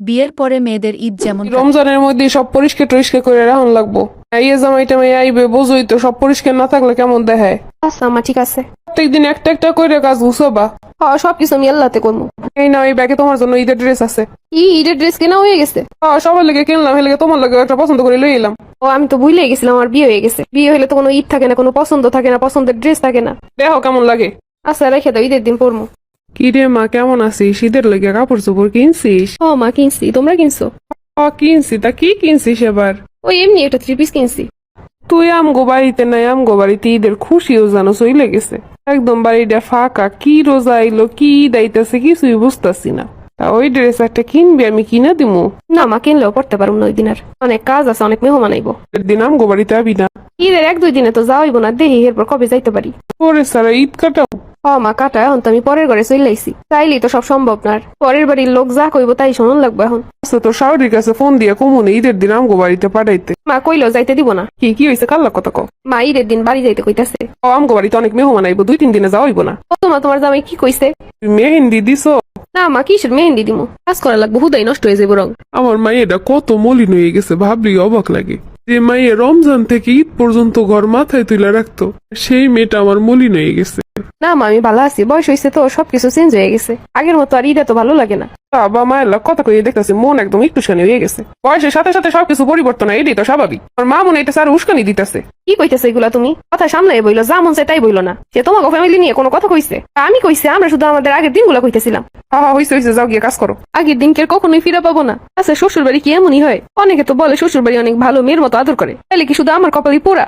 বিয়ের পরে মেয়েদের ঈদ যেমন রমজানের মধ্যে সব পরিষ্কার টরিষ্কার করে রাখুন লাগবো। এই জামাইটা মেয়ে আইবে বোঝই তো সব পরিষ্কার না থাকলে কেমন দেখায়? আচ্ছা আমার ঠিক আছে। প্রত্যেকদিন একটা একটা করে কাজ গুছাবা হ্যাঁ সবকিছু আমি আল্লাহতে করব। এই না এই ব্যাগে তোমার জন্য ঈদের ড্রেস আছে। ই ঈদের ড্রেস কেনা হয়ে গেছে? হ্যাঁ সবার লেগে কিনলাম হেলে তোমার লাগে একটা পছন্দ করে লই এলাম। ও আমি তো ভুলে গেছিলাম আমার বিয়ে হয়ে গেছে। বিয়ে হলে তো কোনো ঈদ থাকে না কোনো পছন্দ থাকে না পছন্দের ড্রেস থাকে না। দেখো কেমন লাগে। আচ্ছা রেখে দাও ঈদের দিন পরবো কি রে মা কেমন আছিস? শীতের লেগে কাপড় চোপড় কিনছিস? ও মা কিনছি। তোমরা কিনছো? ও কিনছি। তা কি কিনছিস এবার? ওই এমনি একটা থ্রি পিস কিনছি। তুই আমগো বাড়িতে নাই আমগো বাড়িতে ঈদের খুশিও জানো চলে গেছে। একদম বাড়িটা ফাঁকা কি রোজা আইলো কি ঈদ কিছুই বুঝতেছি না। তা ওই ড্রেস একটা কিনবি আমি কিনা দিমু। না মা কিনলেও পড়তে পারব না ওই দিন আর। অনেক কাজ আছে অনেক মেহমান আইবো। দিন আমগো বাড়িতে আবি না। ঈদের এক দুই দিনে তো যাওয়াইব না দেখি এরপর কবে যাইতে পারি? ওরে সারা ঈদ কাটাও। মা কাটা এখন তো আমি পরের ঘরে চলে আইছি। চাইলেই তো সব সম্ভব না আর। পরের বাড়ির লোক যা কইব তাই শোনান লাগবে এখন। আচ্ছা তোর শাওরির কাছে ফোন দিয়ে কমুনে ঈদের দিন আমগো বাড়িতে পাঠাইতে। মা কইলো যাইতে দিব না। কি কি হয়েছে কাল্লা কথা কো মা ঈদের দিন বাড়ি যাইতে কইতাছে। ও আমগো বাড়িতে অনেক মেহমান আইবো দুই তিন দিনে যাওয়াইবো না। ও তোমা তোমার জামাই কি কইছে? তুই মেহেন্দি দিছো? না মা কিসের মেহেন্দি দিমু? কাজ করা লাগবে হুদাই নষ্ট হয়ে যাব রং। আমার মাইয়েটা কত মলিন হয়ে গেছে ভাবলি অবাক লাগে। যে মাইয়ে রমজান থেকে ঈদ পর্যন্ত ঘর মাথায় তুলে রাখতো, সেই মেয়েটা আমার মলিন হয়ে গেছে। না, মা, আমি ভালো আছি, বয়স হয়েছে তো, সবকিছু চেঞ্জ হয়ে গেছে। আগের মতো আর ঈদে তো ভালো লাগে না। বাবা মায়ের লোক কথা কয়ে দেখতেছে মন একদম একটু শানি হয়ে গেছে। বয়সের সাথে সাথে সবকিছু পরিবর্তন হয় এটাই তো স্বাভাবিক। আমার মা মনে এটা স্যার উস্কানি দিতেছে। কি কইতেছে এগুলা তুমি? কথা সামনে বইলো যা মন তাই বইলো না। সে তোমাকে ফ্যামিলি নিয়ে কোনো কথা কইছে? আমি কইছি আমরা শুধু আমাদের আগের দিনগুলো কইতেছিলাম। হা হা হইছে হইছে যাও গিয়ে কাজ করো। আগের দিনকে আর কখনোই ফিরে পাবো না। আচ্ছা শ্বশুর বাড়ি কি এমনই হয়? অনেকে তো বলে শ্বশুর বাড়ি অনেক ভালো মেয়ের মতো আদর করে। তাহলে কি শুধু আমার কপালই পোড়া?